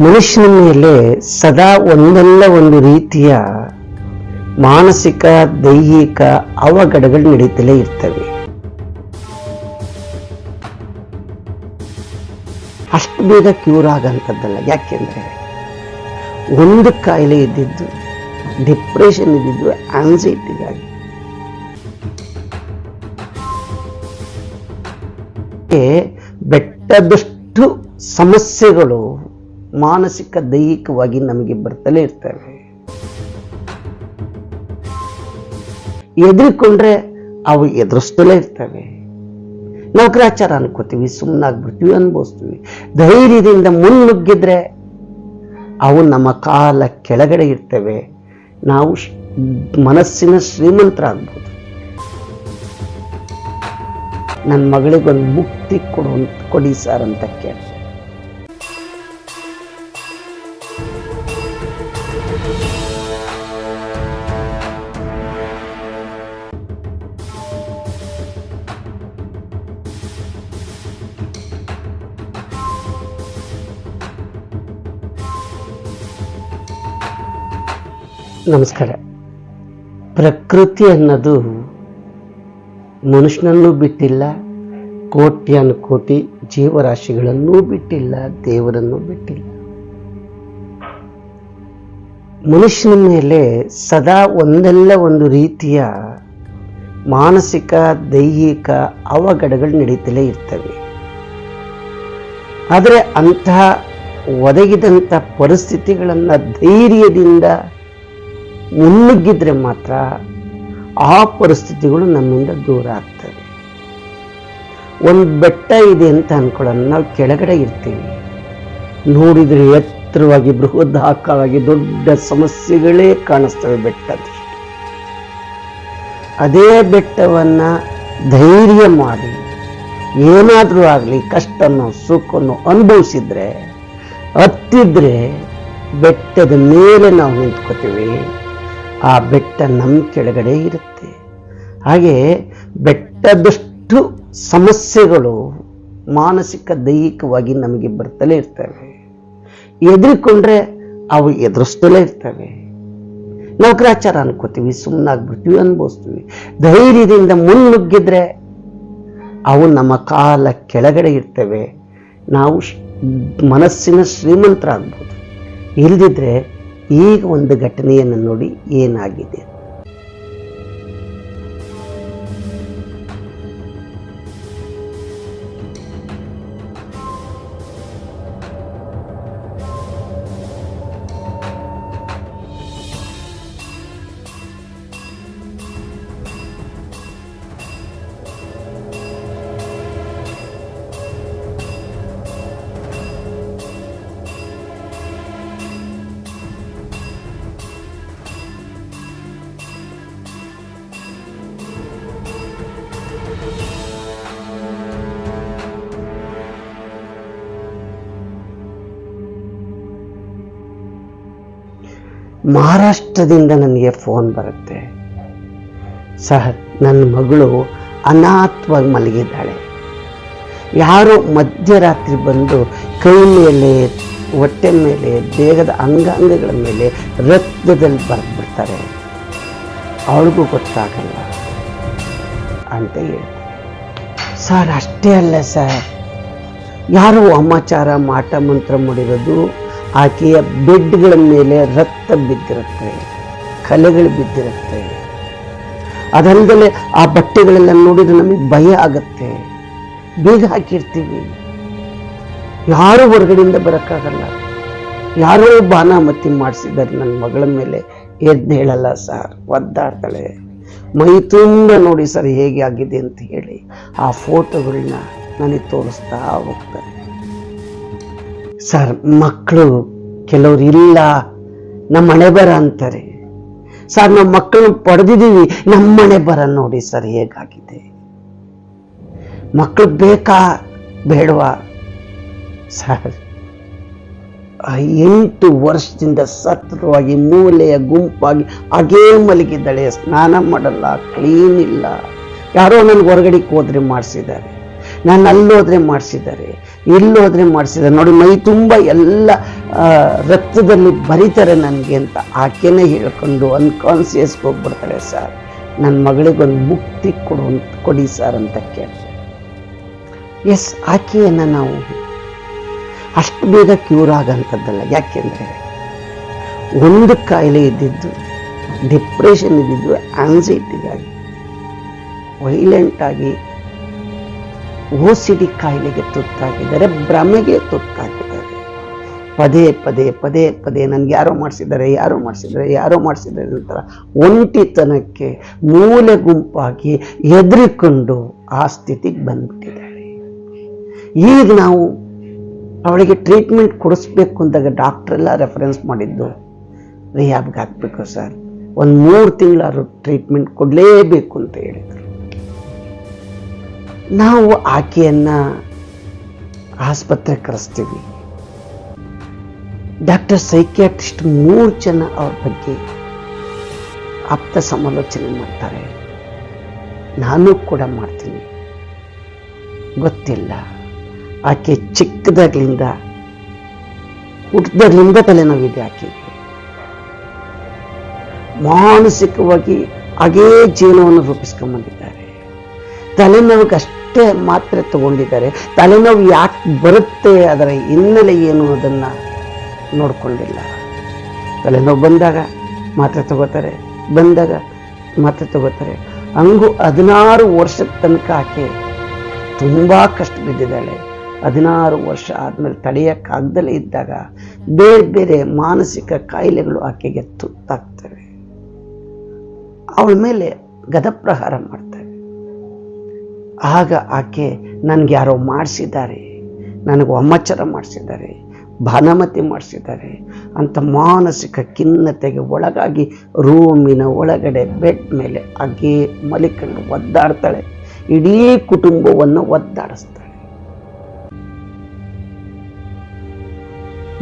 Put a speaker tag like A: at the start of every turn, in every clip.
A: ಮನುಷ್ಯನ ಮೇಲೆ ಸದಾ ಒಂದಲ್ಲ ಒಂದು ರೀತಿಯ ಮಾನಸಿಕ, ದೈಹಿಕ ಅವಘಡಗಳು ನಡೀತಲೇ ಇರ್ತವೆ. ಅಷ್ಟು ಬೇಗ ಕ್ಯೂರ್ ಆಗಂಥದ್ದಲ್ಲ. ಯಾಕೆಂದ್ರೆ ಒಂದು ಕಾಯಿಲೆ ಇದ್ದಿದ್ದು ಡಿಪ್ರೆಷನ್ ಇದ್ದಿದ್ದು ಆನ್ಸೈಟಿಗಾಗಿ ಬೆಟ್ಟದಷ್ಟು ಸಮಸ್ಯೆಗಳು ಮಾನಸಿಕ ದೈಹಿಕವಾಗಿ ನಮಗೆ ಬರ್ತಲೇ ಇರ್ತವೆ. ಎದುರಿಕೊಂಡ್ರೆ ಅವು ಎದುರಿಸ್ತಲೇ ಇರ್ತವೆ. ನೌಕರಾಚಾರ ಅನ್ಕೋತೀವಿ ಸುಮ್ಮನಾಗ್ಬಿಡ್ತೀವಿ ಅನ್ಭವಿಸ್ತೀವಿ. ಧೈರ್ಯದಿಂದ ಮುನ್ನುಗ್ಗಿದ್ರೆ ಅವು ನಮ್ಮ ಕಾಲ ಕೆಳಗಡೆ ಇರ್ತವೆ. ನಾವು ಮನಸ್ಸಿನ ಶ್ರೀಮಂತರಾಗ್ಬೋದು. ನನ್ನ ಮಗಳಿಗೊಂದು ಮುಕ್ತಿ ಕೊಡು, ಕೊಡಿ ಸರ್ ಅಂತ ಕೇಳಿದೆ ನಮಸ್ಕಾರ. ಪ್ರಕೃತಿ ಅನ್ನೋದು ಮನುಷ್ಯನನ್ನೂ ಬಿಟ್ಟಿಲ್ಲ, ಕೋಟ್ಯಾನು ಕೋಟಿ ಜೀವರಾಶಿಗಳನ್ನೂ ಬಿಟ್ಟಿಲ್ಲ, ದೇವರನ್ನೂ ಬಿಟ್ಟಿಲ್ಲ. ಮನುಷ್ಯನ ಮೇಲೆ ಸದಾ ಒಂದಲ್ಲ ಒಂದು ರೀತಿಯ ಮಾನಸಿಕ, ದೈಹಿಕ ಅವಘಡಗಳು ನಡೀತಲೇ ಇರ್ತವೆ. ಆದರೆ ಅಂತಹ ಒದಗಿದಂಥ ಪರಿಸ್ಥಿತಿಗಳನ್ನು ಧೈರ್ಯದಿಂದ ಮುನ್ನುಗ್ಗಿದ್ರೆ ಮಾತ್ರ ಆ ಪರಿಸ್ಥಿತಿಗಳು ನಮ್ಮಿಂದ ದೂರ ಆಗ್ತವೆ ಒಂದು ಬೆಟ್ಟ ಇದೆ ಅಂತ ಅನ್ಕೊಳ್ಳೋಣ. ನಾವು ಕೆಳಗಡೆ ಇರ್ತೀವಿ. ನೋಡಿದರೆ ಎತ್ತರವಾಗಿ ಬೃಹದಾಕಾರವಾಗಿ ದೊಡ್ಡ ಸಮಸ್ಯೆಗಳೇ ಕಾಣಿಸ್ತವೆ ಬೆಟ್ಟದ ಅದೇ ಬೆಟ್ಟವನ್ನ ಧೈರ್ಯ ಮಾಡಿ, ಏನಾದರೂ ಆಗಲಿ, ಕಷ್ಟನೋ, ಸುಖನೋ ಅನುಭವಿಸಿದ್ರೆ, ಹತ್ತಿದ್ರೆ ಬೆಟ್ಟದ ಮೇಲೆ ನಾವು ನಿಂತ್ಕೋತೀವಿ. ಆ ಬೆಟ್ಟ ನಮ್ಮ ಕೆಳಗಡೆ ಇರುತ್ತೆ. ಹಾಗೆ ಬೆಟ್ಟದಷ್ಟು ಸಮಸ್ಯೆಗಳು ಮಾನಸಿಕ ದೈಹಿಕವಾಗಿ ನಮಗೆ ಬರ್ತಲೇ ಇರ್ತವೆ. ಎದುರಿಕೊಂಡ್ರೆ ಅವು ಎದುರಿಸ್ತಲೇ ಇರ್ತವೆ. ನೌಕರಾಚಾರ ಅನ್ಕೋತೀವಿ ಸುಮ್ಮನಾಗ್ಬಿಡ್ತೀವಿ ಅನ್ಭವಿಸ್ತೀವಿ. ಧೈರ್ಯದಿಂದ ಮುನ್ನುಗ್ಗಿದ್ರೆ ಅವು ನಮ್ಮ ಕಾಲ ಕೆಳಗಡೆ ಇರ್ತವೆ. ನಾವು ಮನಸ್ಸಿನ ಶ್ರೀಮಂತರಾಗ್ಬೋದು. ಇಲ್ದಿದ್ರೆ ಈಗ ಒಂದು ಘಟನೆಯನ್ನು ನೋಡಿ ಏನಾಗಿದೆ ಮಹಾರಾಷ್ಟ್ರದಿಂದ ನನಗೆ ಫೋನ್ ಬರುತ್ತೆ. ಸರ್ ನನ್ನ ಮಗಳು ಅನಾಥವಾಗಿ ಮಲಗಿದ್ದಾಳೆ. ಯಾರೋ ಮಧ್ಯರಾತ್ರಿ ಬಂದು ಕೈ ಮೇಲೆ, ಹೊಟ್ಟೆ ಮೇಲೆ, ದೇಹದ ಅಂಗಾಂಗಗಳ ಮೇಲೆ ರಕ್ತದಲ್ಲಿ ಬರೆದ್ಬಿಡ್ತಾರೆ. ಅವಳಿಗೂ ಗೊತ್ತಾಗಲ್ಲ ಅಂತ ಹೇಳಿ ಸರ್, ಅಷ್ಟೇ ಅಲ್ಲ ಸರ್. ಯಾರು ಅಮಾಚಾರ, ಮಾಟ, ಮಂತ್ರ ಮಾಡಿರೋದು ಆಕೆಯ ಬೆಡ್ಗಳ ಮೇಲೆ ರಕ್ತ ಬಿದ್ದಿರುತ್ತೆ, ಕಲೆಗಳು ಬಿದ್ದಿರುತ್ತೆ. ಅದಲ್ಲದೆ ಆ ಬಟ್ಟೆಗಳೆಲ್ಲ ನೋಡಿದ್ರೆ ನಮಗೆ ಭಯ ಆಗತ್ತೆ. ಬೀಗ ಹಾಕಿರ್ತೀವಿ. ಯಾರು ಹೊರಗಡೆಯಿಂದ ಬರೋಕ್ಕಾಗಲ್ಲ. ಯಾರೋ ಬಾನಾಮತಿ ಮಾಡಿಸಿದ್ದಾರೆ ನನ್ನ ಮಗಳ ಮೇಲೆ. ಎದ್ದು ಹೇಳಲ್ಲ ಸರ್, ಒದ್ದಾಡ್ತಾಳೆ. ಮೈ ತುಂಬ ನೋಡಿ ಸರ್ ಹೇಗೆ ಆಗಿದೆ ಅಂತ ಹೇಳಿ ಆ ಫೋಟೋಗಳನ್ನ ನನಗೆ ತೋರಿಸ್ತಾ ಹೋಗ್ತಾರೆ. ಸರ್, ಮಕ್ಕಳು ಕೆಲವ್ರು ಇಲ್ಲ, ನಮ್ಮ ಮನೆ ಬರ ಅಂತಾರೆ. ಸರ್, ನಾವು ಮಕ್ಕಳು ಪಡೆದಿದ್ದೀವಿ, ನಮ್ಮ ಮನೆ ಬರ ನೋಡಿ ಸರ್, ಹೇಗಾಗಿದೆ? ಮಕ್ಕಳು ಬೇಕಾ, ಬೇಡವಾ? ಸರ್ ಎಂಟು ವರ್ಷದಿಂದ ಸತತವಾಗಿ ಮೂಲೆಯ ಗುಂಪಾಗಿ, ಹಾಗೇ ಮಲಗಿದ್ದಾಳೆ. ಸ್ನಾನ ಮಾಡಲ್ಲ, ಕ್ಲೀನ್ ಇಲ್ಲ. ಯಾರೋ ನನಗೆ ಹೊರಗಡೆ ಹೋದ್ರೆ ಮಾಡಿಸಿದ್ದಾರೆ. ನಾನು ಅಲ್ಲೋದ್ರೆ ಮಾಡಿಸಿದ್ದಾರೆ, ಇಲ್ಲೋದ್ರೆ ಮಾಡಿಸಿದ್ದಾರೆ. ನೋಡಿ, ಮೈ ತುಂಬ ಎಲ್ಲ ರಕ್ತದಲ್ಲಿ ಬರೀತಾರೆ ನನಗೆ ಅಂತ ಆಕೆನೇ ಹೇಳ್ಕೊಂಡು ಅನ್ಕಾನ್ಸಿಯಸ್ಗೆ ಹೋಗ್ಬಿಡ್ತಾರೆ ಸರ್. ನನ್ನ ಮಗಳಿಗೊಂದು ಮುಕ್ತಿ ಕೊಡು ಕೊಡಿ ಸರ್ ಅಂತ ಕೇಳಿ ಎಸ್ ಆಕೆಯನ್ನು ನಾವು ಅಷ್ಟು ಬೇಗ ಕ್ಯೂರ್ ಆಗೋಂಥದ್ದಲ್ಲ. ಯಾಕೆಂದರೆ ಒಂದು ಕಾಯಿಲೆ ಇದ್ದಿದ್ದು ಡಿಪ್ರೆಷನ್ ಇದ್ದಿದ್ದು ಆನ್ಸೈಟಿಗಾಗಿ ವೈಲೆಂಟಾಗಿ ಓ ಕಾಯಿಲೆಗೆ ತುತ್ತಾಗಿದ್ದಾರೆ, ಭ್ರಮೆಗೆ ತುತ್ತಾಗಿದ್ದಾರೆ. ಪದೇ ಪದೇ ಪದೇ ಪದೇ ನನಗೆ ಯಾರೋ ಮಾಡಿಸಿದ್ದಾರೆ ಯಾರೋ ಮಾಡಿಸಿದ್ದಾರೆ ಯಾರೋ ಮಾಡಿಸಿದ್ದಾರೆ ನಂತರ ಒಂಟಿತನಕ್ಕೆ ಮೂಲೆ ಗುಂಪಾಗಿ ಹೆದರಿಕೊಂಡು ಆ ಸ್ಥಿತಿಗೆ ಬಂದ್ಬಿಟ್ಟಿದ್ದಾರೆ. ಈಗ ನಾವು ಅವಳಿಗೆ ಟ್ರೀಟ್ಮೆಂಟ್ ಕೊಡಿಸ್ಬೇಕು ಅಂದಾಗ ಡಾಕ್ಟ್ರೆಲ್ಲ ರೆಫರೆನ್ಸ್ ಮಾಡಿದ್ದು ರಿಯಾಬ್ಗೆ ಹಾಕಬೇಕು ಸರ್. ಒಂದು ಮೂರು ತಿಂಗಳಾದ್ರು ಟ್ರೀಟ್ಮೆಂಟ್ ಕೊಡಲೇಬೇಕು ಅಂತ ಹೇಳಿದರು. ನಾವು ಆಕೆಯನ್ನು ಆಸ್ಪತ್ರೆ ಕರೆಸ್ತೀವಿ. ಡಾಕ್ಟರ್ ಸೈಕ್ಯಾಟ್ರಿಸ್ಟ್ ಮೂರು ಜನ ಅವ್ರ ಬಗ್ಗೆ ಆಪ್ತ ಸಮಾಲೋಚನೆ ಮಾಡ್ತಾರೆ. ನಾನು ಕೂಡ ಮಾಡ್ತೀನಿ. ಗೊತ್ತಿಲ್ಲ. ಆಕೆ ಚಿಕ್ಕದಾಗ್ಲಿಂದ ಹುಟ್ಟಿದಾಗ್ಲಿಂದ ತಲೆನೋವಿದೆ ಆಕೆ. ಮಾನಸಿಕವಾಗಿ ಹಾಗೇ ಜೀವನವನ್ನು ರೂಪಿಸ್ಕೊಂಡ್ಬಂದಿದ್ದಾರೆ ತಲೆನೋವಿಗೆ ಅಷ್ಟೇ ಮಾತ್ರೆ ತಗೊಂಡಿದ್ದಾರೆ. ತಲೆನೋವು ಯಾಕೆ ಬರುತ್ತೆ ಅದರ ಹಿನ್ನೆಲೆ ಏನು ಅದನ್ನು ನೋಡಿಕೊಂಡಿಲ್ಲ. ತಲೆನೋವು ಬಂದಾಗ ಮಾತ್ರೆ ತಗೋತಾರೆ, ಬಂದಾಗ ಮಾತ್ರೆ ತಗೋತಾರೆ. ಹಂಗು ಹದಿನಾರು ವರ್ಷದ ತನಕ ಆಕೆ ತುಂಬ ಕಷ್ಟ ಬಿದ್ದಿದ್ದಾಳೆ. ಹದಿನಾರು ವರ್ಷ ಆದಮೇಲೆ ತಡೆಯೋಕ್ಕಾಗ್ದಲೇ ಇದ್ದಾಗ ಬೇರೆ ಬೇರೆ ಮಾನಸಿಕ ಕಾಯಿಲೆಗಳು ಆಕೆಗೆ ತುತ್ತಾಗ್ತವೆ. ಅವಳ ಮೇಲೆ ಗದಪ್ರಹಾರ ಮಾಡ್ತಾರೆ. ಆಗ ಆಕೆ ನನಗೆ ಯಾರೋ ಮಾಡಿಸಿದ್ದಾರೆ. ನನಗೆ ಒಮ್ಮಚ್ಚರ ಮಾಡಿಸಿದ್ದಾರೆ. ಭಾನಮತಿ ಮಾಡಿಸಿದ್ದಾರೆ. ಅಂತ ಮಾನಸಿಕ ಖಿನ್ನತೆಗೆ ಒಳಗಾಗಿ ರೂಮಿನ ಒಳಗಡೆ ಬೆಡ್ ಮೇಲೆ ಆಕೆ ಮಲಿಕೊಂಡು ಒದ್ದಾಡ್ತಾಳೆ. ಇಡೀ ಕುಟುಂಬವನ್ನು ಒದ್ದಾಡಿಸ್ತಾಳೆ.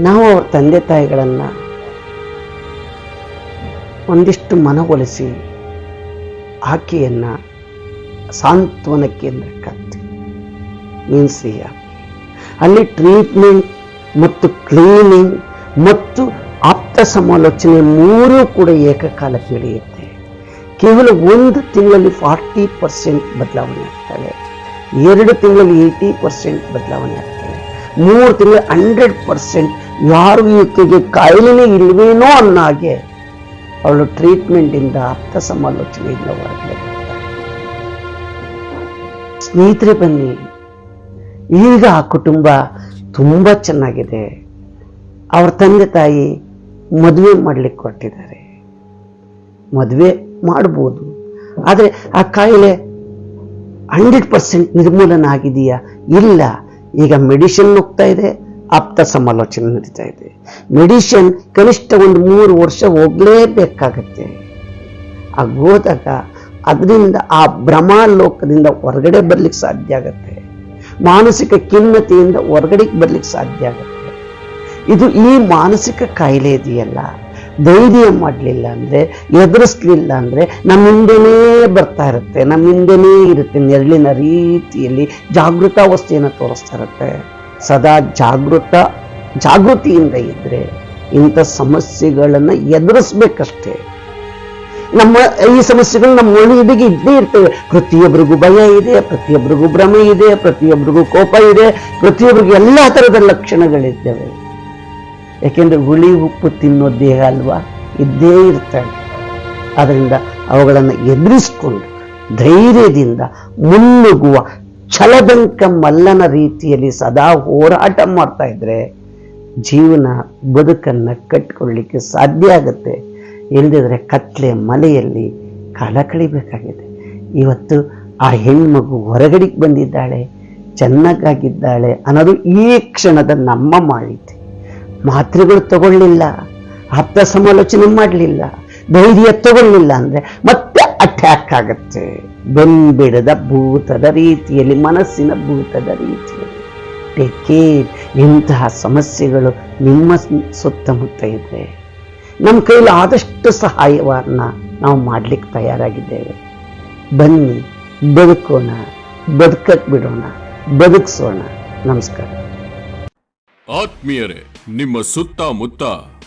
A: ನಾವು ಅವ್ರ ತಂದೆ ತಾಯಿಗಳನ್ನು ಒಂದಿಷ್ಟು ಮನವೊಲಿಸಿ ಆಕೆಯನ್ನು ಸಾಂತ್ವನ ಕೇಂದ್ರಕ್ಕೆ ಹಾಕ್ತೀವಿ ಮೀನ್ಸ್ ಅಲ್ಲಿ ಟ್ರೀಟ್ಮೆಂಟ್ ಮತ್ತು ಕ್ಲೀನಿಂಗ್ ಮತ್ತು ಆಪ್ತ ಸಮಾಲೋಚನೆ ಮೂರೂ ಕೂಡ ಏಕಕಾಲಕ್ಕೆ ನಡೆಯುತ್ತೆ ಕೇವಲ ಒಂದು ತಿಂಗಳಲ್ಲಿ ಫಾರ್ಟಿ ಪರ್ಸೆಂಟ್ ಬದಲಾವಣೆ ಆಗ್ತಾಳೆ ಎರಡು ತಿಂಗಳಲ್ಲಿ ಏಯ್ಟಿ ಪರ್ಸೆಂಟ್ ಬದಲಾವಣೆ ಆಗ್ತಾಳೆ ಮೂರು ತಿಂಗಳು ಹಂಡ್ರೆಡ್ ಪರ್ಸೆಂಟ್ ಯಾರು ಈಕೆಗೆ ಕಾಯಿಲೆನೇ ಇಲ್ವೇನೋ ಅನ್ನೋ ಹಾಗೆ ಅವಳು ಟ್ರೀಟ್ಮೆಂಟಿಂದ ಆಪ್ತ ಸಮಾಲೋಚನೆಯಿಂದ ಹೊರಗಡೆ ಸ್ನೇಹಿತರೆ ಬನ್ನಿ. ಈಗ ಆ ಕುಟುಂಬ ತುಂಬ ಚೆನ್ನಾಗಿದೆ. ಅವ್ರ ತಂದೆ ತಾಯಿ ಮದುವೆ ಮಾಡ್ಲಿಕ್ಕೆ ಕೊಟ್ಟಿದ್ದಾರೆ. ಮದುವೆ ಮಾಡ್ಬೋದು. ಆದರೆ ಆ ಕಾಯಿಲೆ ಹಂಡ್ರೆಡ್ ಪರ್ಸೆಂಟ್ ನಿರ್ಮೂಲನ ಆಗಿದೆಯಾ? ಇಲ್ಲ. ಈಗ ಮೆಡಿಷನ್ ಹೋಗ್ತಾ ಇದೆ, ಆಪ್ತ ಸಮಾಲೋಚನೆ ನಡೀತಾ ಇದೆ. ಮೆಡಿಷನ್ ಕನಿಷ್ಠ ಒಂದು ಮೂರು ವರ್ಷ ಹೋಗಲೇಬೇಕಾಗತ್ತೆ. ಆಗ ಹೋದಾಗ ಅದರಿಂದ ಆ ಭ್ರಮಾಲೋಕದಿಂದ ಹೊರಗಡೆ ಬರ್ಲಿಕ್ಕೆ ಸಾಧ್ಯ ಆಗತ್ತೆ. ಮಾನಸಿಕ ಖಿನ್ನತೆಯಿಂದ ಹೊರಗಡೆಗೆ ಬರ್ಲಿಕ್ಕೆ ಸಾಧ್ಯ ಆಗುತ್ತೆ. ಇದು ಈ ಮಾನಸಿಕ ಕಾಯಿಲೆ ಇದೆಯಲ್ಲ, ಧೈರ್ಯ ಮಾಡಲಿಲ್ಲ ಅಂದರೆ, ಎದುರಿಸ್ಲಿಲ್ಲ ಅಂದರೆ ನಮ್ಮ ಹಿಂದೆನೇ ಬರ್ತಾ ಇರುತ್ತೆ, ನಮ್ಮ ಹಿಂದೆನೇ ಇರುತ್ತೆ, ನೆರಳಿನ ರೀತಿಯಲ್ಲಿ ಜಾಗೃತಾವಸ್ಥೆಯನ್ನು ತೋರಿಸ್ತಾ ಇರುತ್ತೆ. ಸದಾ ಜಾಗೃತ, ಜಾಗೃತಿಯಿಂದ ಇದ್ದರೆ ಇಂಥ ಸಮಸ್ಯೆಗಳನ್ನು ಎದುರಿಸ್ಬೇಕಷ್ಟೇ. ನಮ್ಮ ಈ ಸಮಸ್ಯೆಗಳು ನಮ್ಮ ಒಳಗಿಗೆ ಇದ್ದೇ ಇರ್ತವೆ. ಪ್ರತಿಯೊಬ್ಬರಿಗೂ ಭಯ ಇದೆ ಪ್ರತಿಯೊಬ್ಬರಿಗೂ ಭ್ರಮೆ ಇದೆ ಪ್ರತಿಯೊಬ್ಬರಿಗೂ ಕೋಪ ಇದೆ ಪ್ರತಿಯೊಬ್ಬರಿಗೂ ಎಲ್ಲ ಥರದ ಲಕ್ಷಣಗಳಿದ್ದಾವೆ. ಯಾಕೆಂದರೆ ಹುಳಿ, ಉಪ್ಪು ತಿನ್ನೋ ದೇಹ ಅಲ್ವಾ? ಇದ್ದೇ ಇರ್ತವೆ ಅದರಿಂದ ಅವುಗಳನ್ನು ಎದುರಿಸಿಕೊಂಡು ಧೈರ್ಯದಿಂದ ಮುನ್ನುಗ್ಗುವ ಛಲದಂಕ ಮಲ್ಲನ ರೀತಿಯಲ್ಲಿ ಸದಾ ಹೋರಾಟ ಮಾಡ್ತಾ ಇದ್ರೆ ಜೀವನ ಬದುಕನ್ನು ಕಟ್ಕೊಳ್ಳಿಕ್ಕೆ ಸಾಧ್ಯ ಆಗುತ್ತೆ. ಇಲ್ಲದಿದ್ರೆ ಕತ್ಲೆ ಮಲೆಯಲ್ಲಿ ಕಾಲ ಕಳಿಬೇಕಾಗಿದೆ. ಇವತ್ತು ಆ ಹೆಣ್ಮಗು ಹೊರಗಡೆಗೆ ಬಂದಿದ್ದಾಳೆ, ಚೆನ್ನಾಗಾಗಿದ್ದಾಳೆ ಅನ್ನೋದು ಈ ಕ್ಷಣದ ನಮ್ಮ ಮಾಹಿತಿ. ಮಾತ್ರೆಗಳು ತಗೊಳ್ಳಿಲ್ಲ ಆಪ್ತ ಸಮಾಲೋಚನೆ ಮಾಡಲಿಲ್ಲ, ಧೈರ್ಯ ತಗೊಳ್ಳಿಲ್ಲ ಅಂದರೆ ಮತ್ತೆ ಅಟ್ಯಾಕ್ ಆಗುತ್ತೆ. ಬೆನ್ಬಿಡದ ಭೂತದ ರೀತಿಯಲ್ಲಿ, ಮನಸ್ಸಿನ ಭೂತದ ರೀತಿಯಲ್ಲಿ. ಟೇಕ್ ಕೇರ್ ಇಂತಹ ಸಮಸ್ಯೆಗಳು ನಿಮ್ಮ ಸುತ್ತಮುತ್ತ ಇದ್ರೆ ನಮ್ಮ ಕೈಲಿ ಆದಷ್ಟು ಸಹಾಯವನ್ನು ನಾವು ಮಾಡಲಿಕ್ಕೆ ತಯಾರಾಗಿದ್ದೇವೆ. ಬನ್ನಿ, ಬದುಕೋಣ ಬದುಕಕ್ಕೆ ಬಿಡೋಣ ಬದುಕಿಸೋಣ. ನಮಸ್ಕಾರ.
B: ಆತ್ಮೀಯರೇ, ನಿಮ್ಮ ಸುತ್ತಮುತ್ತ